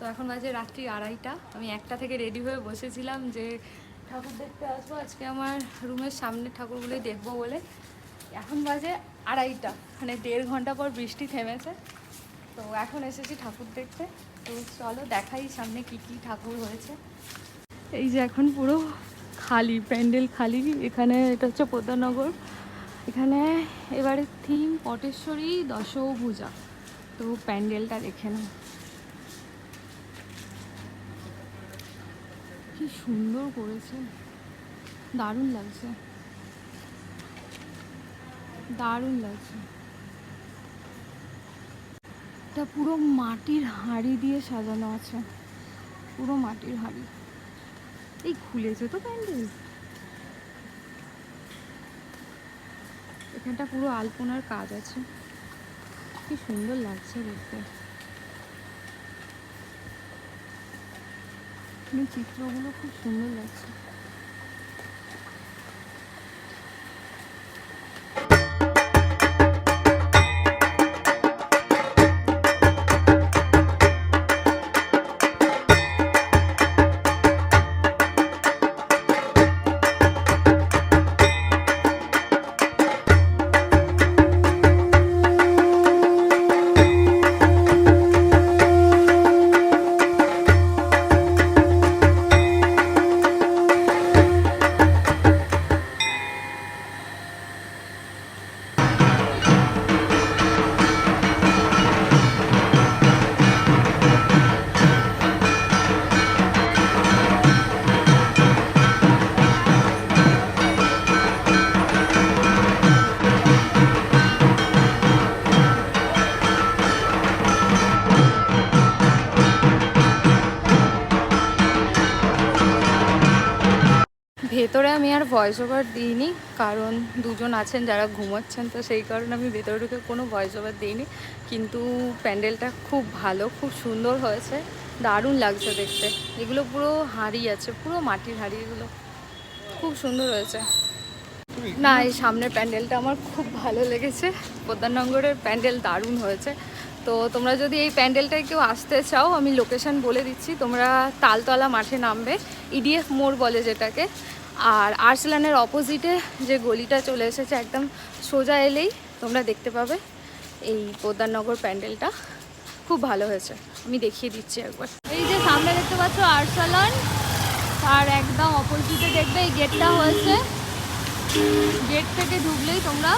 তো এখন বাজে রাত্রি আড়াইটা। আমি একটা থেকে রেডি হয়ে বসেছিলাম যে ঠাকুর দেখতে আসব। আজকে আমার রুমের সামনে ঠাকুরগুলোই দেখব বলে। এখন বাজে আড়াইটা মানে দেড় ঘণ্টা পর বৃষ্টি থেমেছে। তো এখন এসেছি ঠাকুর দেখতে। তো চলো দেখাই সামনে কি কি ঠাকুর হয়েছে। এই যে এখন পুরো খালি, প্যান্ডেল খালি। এখানে এটা হচ্ছে প্রধাননগর। এখানে এবারে থিম পটেশ্বরী দশভূজা। তো প্যান্ডেলটা দেখে নাও। কি সুন্দর করেছে। দারুণ লাগছে। দারুণ লাগছে। এটা পুরো মাটির হাঁড়ি দিয়ে সাজানো আছে। পুরো মাটির হাঁড়ি। এই খুলেছে তো প্যান্ডেল। এখানটা পুরো আলপনার কাজ আছে। কি সুন্দর লাগছে দেখতে। চিত্রগুলো খুব সুন্দর লাগছে। ভেতরে আমি আর ভয়েস ওভার দিইনি, কারণ দুজন আছেন যারা ঘুমাচ্ছেন, তো সেই কারণে আমি ভেতরে ঢুকে কোনো ভয়েস ওভার দিইনি। কিন্তু প্যান্ডেলটা খুব ভালো, খুব সুন্দর হয়েছে, দারুণ লাগছে দেখতে। এগুলো পুরো হাঁড়ি আছে, পুরো মাটির হাঁড়ি এগুলো। খুব সুন্দর হয়েছে। না, এই সামনের প্যান্ডেলটা আমার খুব ভালো লেগেছে। পোদ্দারনগরের প্যান্ডেল দারুণ হয়েছে। তো তোমরা যদি এই প্যান্ডেলটায় কেউ আসতে চাও, আমি লোকেশন বলে দিচ্ছি, তোমরা তালতলা মাঠে নামবে ইডিএফ মোড় বলে যেটাকে। আর আর্সেলানের অপোজিটে যে গলিটা চলে এসেছে, একদম সোজা এলেই তোমরা দেখতে পাবে এই পোদ্দারনগর প্যান্ডেলটা। খুব ভালো হয়েছে। আমি দেখিয়ে দিচ্ছি একবার। এই যে সামনে দেখতে পাচ্ছ আর্সালন আর একদম অপোজিটে দেখবে এই গেটটা হয়েছে। গেট থেকে ঢুকলেই তোমরা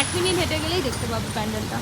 এক মিনিট হেঁটে গেলেই দেখতে পাবে প্যান্ডেলটা।